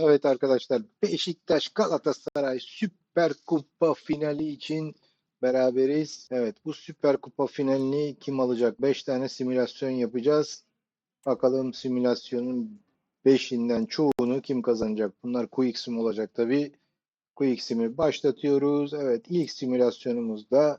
Evet arkadaşlar Beşiktaş Galatasaray Süper Kupa finali için beraberiz. Evet bu Süper Kupa finalini kim alacak? 5 tane simülasyon yapacağız. Bakalım simülasyonun 5'inden çoğunu kim kazanacak? Bunlar quick olacak tabi. Quick başlatıyoruz. Evet ilk simülasyonumuzda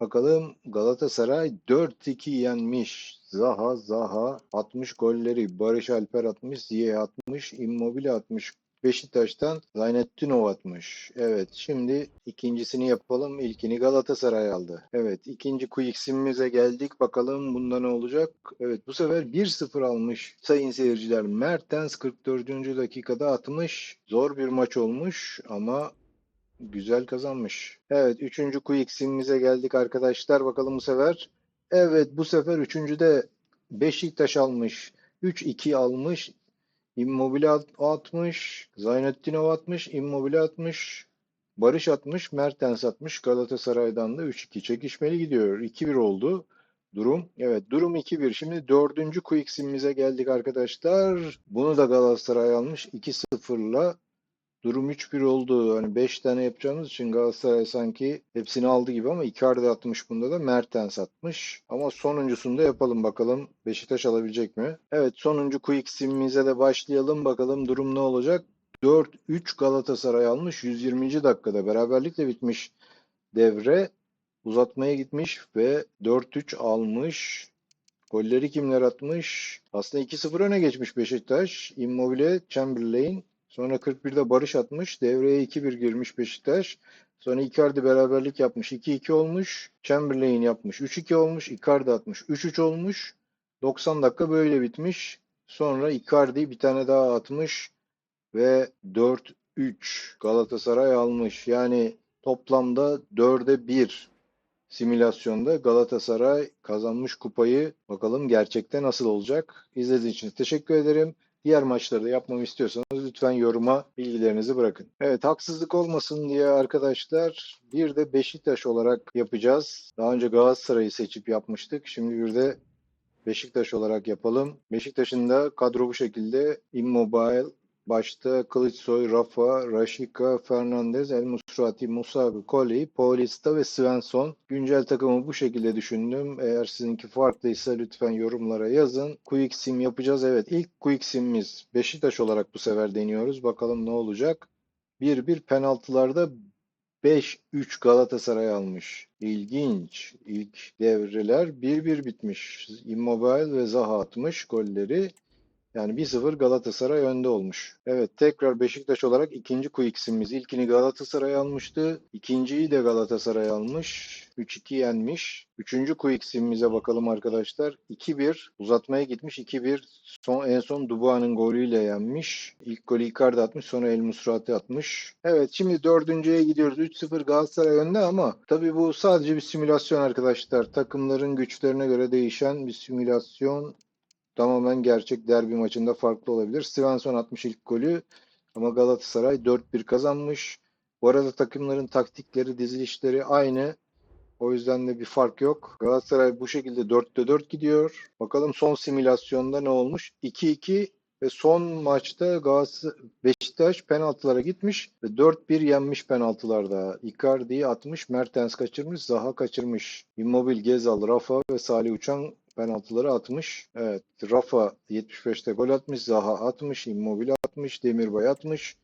bakalım Galatasaray 4-2 yenmiş. Zaha Zaha 60 golleri. Barış Alper atmış. Ziye atmış. Immobile atmış. Beşiktaş'tan Zaynettinov atmış. Evet şimdi ikincisini yapalım. İlkini Galatasaray aldı. Evet ikinci quicksim'imize geldik. Bakalım bunda ne olacak? Evet bu sefer 1-0 almış sayın seyirciler. Mertens 44. dakikada atmış. Zor bir maç olmuş ama güzel kazanmış. Evet üçüncü quicksim'imize geldik arkadaşlar. Bakalım bu sefer. Evet bu sefer üçüncüde Beşiktaş almış. 3-2 almış. Immobile at- atmış. Zaynettinov atmış. Immobile atmış. Barış atmış. Mertens atmış. Galatasaray'dan da 3-2 çekişmeli gidiyor. 2-1 oldu. Durum. Evet durum 2-1. Şimdi dördüncü quicksim'imize geldik arkadaşlar. Bunu da Galatasaray almış. 2-0'la Durum 3-1 oldu. Hani 5 tane yapacağımız için Galatasaray sanki hepsini aldı gibi ama Icardi atmış bunda da Mertens atmış. Ama sonuncusunu da yapalım bakalım Beşiktaş alabilecek mi? Evet sonuncu quick sim'imize de başlayalım bakalım durum ne olacak? 4-3 Galatasaray almış 120. dakikada beraberlikle bitmiş devre. Uzatmaya gitmiş ve 4-3 almış. Golleri kimler atmış? Aslında 2-0 öne geçmiş Beşiktaş. Immobile, Chamberlain. Sonra 41'de Barış atmış. Devreye 2-1 girmiş Beşiktaş. Sonra Icardi beraberlik yapmış. 2-2 olmuş. Chamberlain yapmış. 3-2 olmuş. Icardi atmış. 3-3 olmuş. 90 dakika böyle bitmiş. Sonra Icardi bir tane daha atmış. Ve 4-3 Galatasaray almış. Yani toplamda 4'e 1 simülasyonda Galatasaray kazanmış kupayı. Bakalım gerçekte nasıl olacak? İzlediğiniz için teşekkür ederim. Diğer maçları da yapmamı istiyorsanız lütfen yoruma bilgilerinizi bırakın. Evet haksızlık olmasın diye arkadaşlar bir de Beşiktaş olarak yapacağız. Daha önce Galatasaray'ı seçip yapmıştık. Şimdi bir de Beşiktaş olarak yapalım. Beşiktaş'ın da kadro bu şekilde Immobile, başta Kılıçsoy, Rafa, Rashica, Fernandez, El Musrati, Musavi, Koli, Paulista ve Svensson. Güncel takımı bu şekilde düşündüm. Eğer sizinki farklıysa lütfen yorumlara yazın. Quick sim yapacağız. Evet ilk quick simimiz Beşiktaş olarak bu sefer deniyoruz. Bakalım ne olacak. 1-1 penaltılarda 5-3 Galatasaray almış. İlginç. İlk devreler 1-1 bitmiş. Immobile ve Zaha atmış golleri. Yani 1-0 Galatasaray önde olmuş. Evet tekrar Beşiktaş olarak ikinci quick'simiz. İlkini Galatasaray almıştı. İkinciyi de Galatasaray almış. 3-2 yenmiş. Üçüncü quick'simize bakalım arkadaşlar. 2-1 uzatmaya gitmiş. 2-1 son, en son Dubois'ın golüyle yenmiş. İlk golü Icardi atmış sonra El Musrati atmış. Evet şimdi dördüncüye gidiyoruz. 3-0 Galatasaray önde ama tabii bu sadece bir simülasyon arkadaşlar. Takımların güçlerine göre değişen bir simülasyon tamamen gerçek derbi maçında farklı olabilir. Svensson atmış ilk golü ama Galatasaray 4-1 kazanmış. Bu arada takımların taktikleri, dizilişleri aynı. O yüzden de bir fark yok. Galatasaray bu şekilde 4'te 4 gidiyor. Bakalım son simülasyonda ne olmuş? 2-2 ve son maçta Galatasaray Beşiktaş penaltılara gitmiş ve 4-1 yenmiş penaltılarda. Icardi'yi atmış, Mertens kaçırmış, Zaha kaçırmış. Immobile, Gezal, Rafa ve Salih Uçan penaltıları atmış. Evet, Rafa 75'te gol atmış, Zaha atmış, Immobile atmış, Demirbay atmış.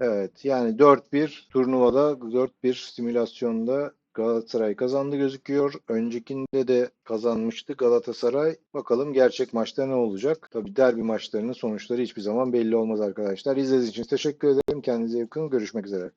Evet, yani 4-1 turnuvada 4-1 simülasyonda Galatasaray kazandı gözüküyor. Öncekinde de kazanmıştı Galatasaray. Bakalım gerçek maçta ne olacak? Tabii derbi maçlarının sonuçları hiçbir zaman belli olmaz arkadaşlar. İzlediğiniz için teşekkür ederim. Kendinize iyi bakın. Görüşmek üzere.